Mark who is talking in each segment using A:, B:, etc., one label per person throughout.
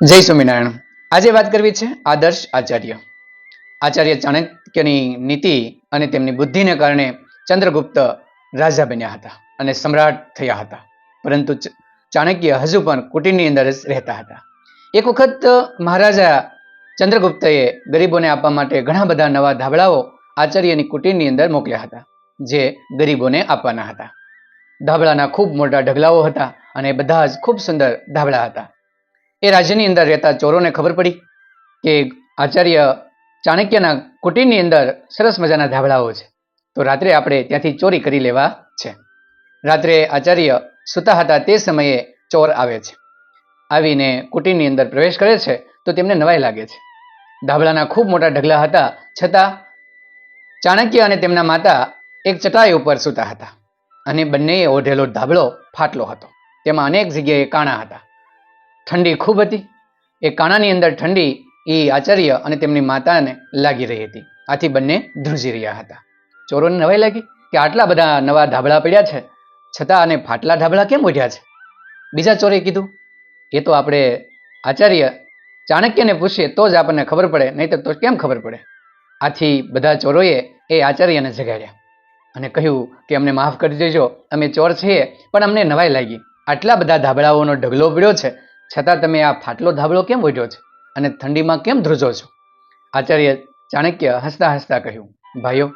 A: જય સ્વામિનારાયણ. આજે વાત કરવી છે આદર્શ આચાર્ય. આચાર્ય ચાણક્યની નીતિ અને તેમની બુદ્ધિને કારણે ચંદ્રગુપ્ત રાજા બન્યા હતા અને સમ્રાટ થયા હતા. પરંતુ ચાણક્ય હજુ પણ કુટીરની અંદર જ રહેતા હતા. એક વખત મહારાજા ચંદ્રગુપ્તએ ગરીબોને આપવા માટે ઘણા બધા નવા ધાબળાઓ આચાર્યની કુટીરની અંદર મોકલ્યા હતા, જે ગરીબોને આપવાના હતા. ધાબળાના ખૂબ મોટા ઢગલાઓ હતા અને બધા જ ખૂબ સુંદર ધાબળા હતા. એ રાજ્યની અંદર રહેતા ચોરોને ખબર પડી કે આચાર્ય ચાણક્યના કુટીરની અંદર સરસ મજાના ધાબળાઓ છે. તો રાત્રે આપણે ત્યાંથી ચોરી કરી લેવા છે. રાત્રે આચાર્ય સૂતા હતા તે સમયે ચોર આવે છે. આવીને કુટીરની અંદર પ્રવેશ કરે છે તો તેમને નવાઈ લાગે છે. ધાબળાના ખૂબ મોટા ઢગલા હતા છતાં ચાણક્ય અને તેમના માતા એક ચટાઈ ઉપર સૂતા હતા અને બંનેએ ઓઢેલો ધાબળો ફાટલો હતો. તેમાં અનેક જગ્યાએ કાણા હતા. ઠંડી ખૂબ હતી. એ કાણાની અંદર ઠંડી એ આચાર્ય અને તેમની માતાને લાગી રહી હતી. આથી બંને ધ્રુજી રહ્યા હતા. ચોરોને નવાઈ લાગી કે આટલા બધા નવા ધાબળા પડ્યા છે? છતાં અને ફાટલા ધાબળા કેમ ઉઠ્યા છે? બીજા ચોરે કીધું, એ તો આપણે આચાર્ય ચાણક્યને પૂછીએ તો જ આપણને ખબર પડે નહીં તો કેમ ખબર પડે? આથી બધા ચોરોએ એ આચાર્યને જગાડ્યા અને કહ્યું કે, અમને માફ કરી દેજો, અમે ચોર છીએ, પણ અમને નવાઈ લાગી. આટલા બધા ધાબળાઓનો ઢગલો પડ્યો છે છતાં તમે આ ફાટલો ધાબળો કેમ ઓઢ્યો છે? અને ઠંડીમાં કેમ ધ્રુજો છો? આચાર્ય ચાણક્ય હસતા હસતા કહ્યું, ભાઈઓ,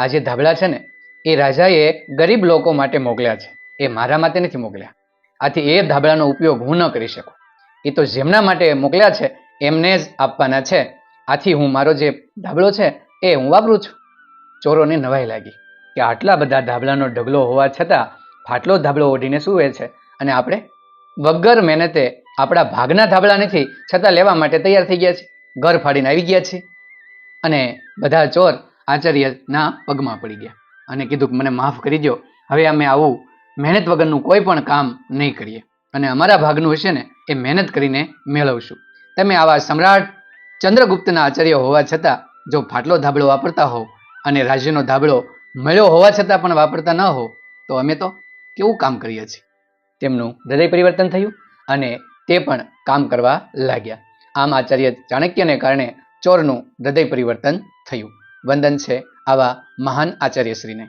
A: આ જે ધાબળા છે ને, એ રાજાએ ગરીબ લોકો માટે મોકલ્યા છે. એ મારા માટે નથી મોકલ્યા. આથી એ ધાબળાનો ઉપયોગ હું ન કરી શકું. એ તો જેમના માટે મોકલ્યા છે, એમને જ આપવાના છે. આથી હું મારો જે ધાબળો છે, એ હું વાપરું છું. ચોરોને નવાઈ લાગી કે આટલા બધા ધાબળાનો ઢગલો હોવા છતાં ફાટલો ધાબળો ઓઢીને સૂવે છે. અને આપણે વગર મહેનતે આપણા ભાગના ધાબળા નથી, છતાં લેવા માટે તૈયાર થઈ ગયા છે. ઘર ફાડીને આવી ગયા છે. અને બધા ચોર આચાર્યના પગમાં પડી ગયા. અને કીધું કે મને માફ કરી દો હવે અમે આવું મહેનત વગરનું કોઈ પણ કામ નહીં કરીએ. અને અમારા ભાગનું હશે ને, એ મહેનત કરીને મેળવશું. તમે આવા સમ્રાટ ચંદ્રગુપ્તના આચાર્ય હોવા છતાં, જો ફાટલો ધાબળો વાપરતા હો અને રાજ્યનો ધાબળો મળ્યો હોવા છતાં પણ વાપરતા ન હો તો અમે તો કેવું કામ કરીએ છીએ? તેમનું હૃદય પરિવર્તન થયું અને તે પણ કામ કરવા લાગ્યા. આમ આચાર્ય ચાણક્યને કારણે ચોરનું હૃદય પરિવર્તન થયું. વંદન છે આવા મહાન આચાર્યશ્રીને.